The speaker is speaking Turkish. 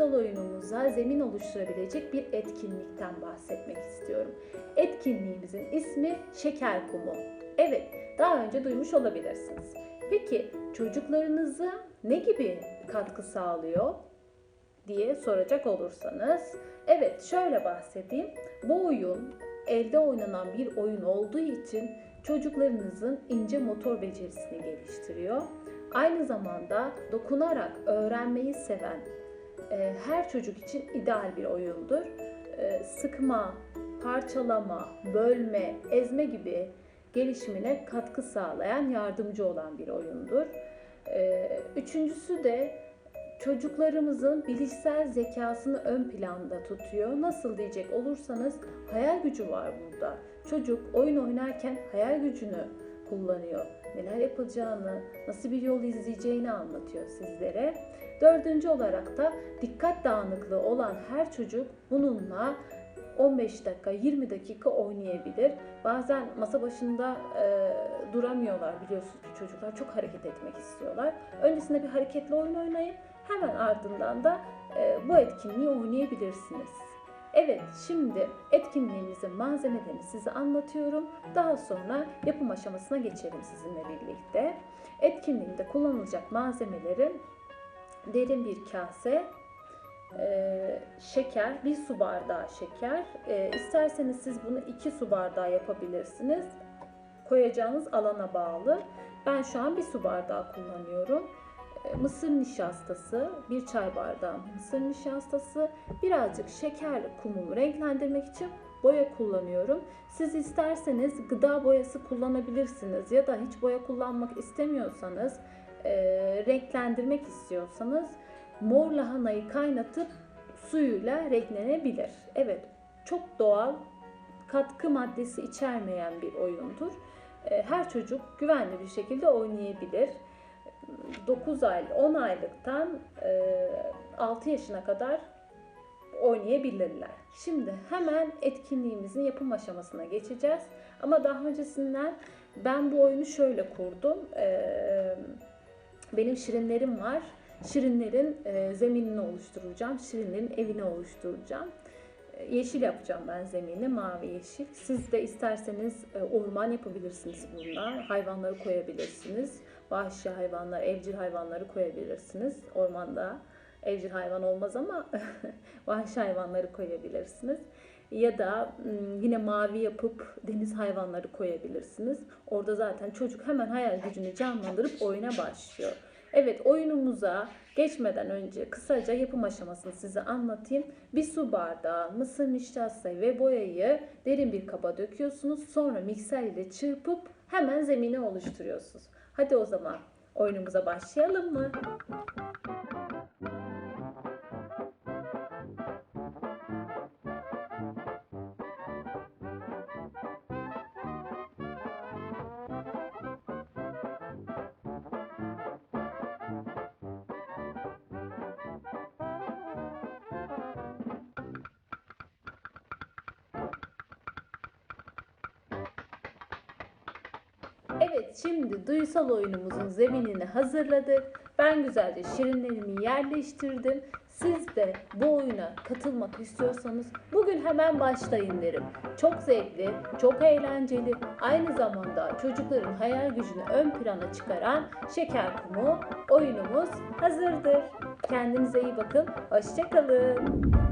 oyunumuza zemin oluşturabilecek bir etkinlikten bahsetmek istiyorum. Etkinliğimizin ismi Şeker Kumu. Evet, daha önce duymuş olabilirsiniz. Peki çocuklarınıza ne gibi katkı sağlıyor diye soracak olursanız, evet şöyle bahsedeyim. Bu oyun elde oynanan bir oyun olduğu için çocuklarınızın ince motor becerisini geliştiriyor. Aynı zamanda dokunarak öğrenmeyi seven e, her çocuk için ideal bir oyundur. E, sıkma, parçalama, bölme, ezme gibi gelişimine katkı sağlayan, yardımcı olan bir oyundur. E, üçüncüsü de çocuklarımızın bilişsel zekasını ön planda tutuyor. Nasıl diyecek olursanız hayal gücü var burada. Çocuk oyun oynarken hayal gücünü kullanıyor. Neler yapacağını, nasıl bir yol izleyeceğini anlatıyor sizlere. Dördüncü olarak da dikkat dağınıklığı olan her çocuk bununla 15 dakika, 20 dakika oynayabilir. Bazen masa başında e, duramıyorlar biliyorsunuz ki çocuklar çok hareket etmek istiyorlar. Öncesinde bir hareketli oyun oynayın, hemen ardından da e, bu etkinliği oynayabilirsiniz. Evet, şimdi etkinliğimizin malzemelerini size anlatıyorum. Daha sonra yapım aşamasına geçelim sizinle birlikte. Etkinliğimde kullanılacak malzemelerim derin bir kase, e, şeker, bir su bardağı şeker. E, isterseniz siz bunu iki su bardağı yapabilirsiniz. Koyacağınız alana bağlı. Ben şu an bir su bardağı kullanıyorum. Mısır nişastası, bir çay bardağı mısır nişastası, birazcık şeker kumumu renklendirmek için boya kullanıyorum. Siz isterseniz gıda boyası kullanabilirsiniz ya da hiç boya kullanmak istemiyorsanız, e, renklendirmek istiyorsanız mor lahanayı kaynatıp suyuyla renklenebilir. Evet, çok doğal, katkı maddesi içermeyen bir oyundur. E, Her çocuk güvenli bir şekilde oynayabilir. 9 ay, 10 aylıktan e, 6 yaşına kadar oynayabilirler. Şimdi hemen etkinliğimizin yapım aşamasına geçeceğiz. Ama daha öncesinden ben bu oyunu şöyle kurdum. Ee, benim şirinlerim var. Şirinlerin e, zeminini oluşturacağım. Şirinlerin evini oluşturacağım. Yeşil yapacağım ben zemini, mavi yeşil. Siz de isterseniz e, orman yapabilirsiniz bunlar. Hayvanları koyabilirsiniz. Vahşi hayvanlar, evcil hayvanları koyabilirsiniz. Ormanda evcil hayvan olmaz ama vahşi hayvanları koyabilirsiniz. Ya da yine mavi yapıp deniz hayvanları koyabilirsiniz. Orada zaten çocuk hemen hayal gücünü canlandırıp oyuna başlıyor. Evet oyunumuza geçmeden önce kısaca yapım aşamasını size anlatayım. Bir su bardağı mısır nişastayı ve boyayı derin bir kaba döküyorsunuz. Sonra mikser ile çırpıp hemen zemini oluşturuyorsunuz. Hadi o zaman oyunumuza başlayalım mı? Evet şimdi duysal oyunumuzun zeminini hazırladık. Ben güzelce şirinlerimi yerleştirdim. Siz de bu oyuna katılmak istiyorsanız bugün hemen başlayın derim. Çok zevkli, çok eğlenceli, aynı zamanda çocukların hayal gücünü ön plana çıkaran şeker kumu oyunumuz hazırdır. Kendinize iyi bakın, hoşçakalın.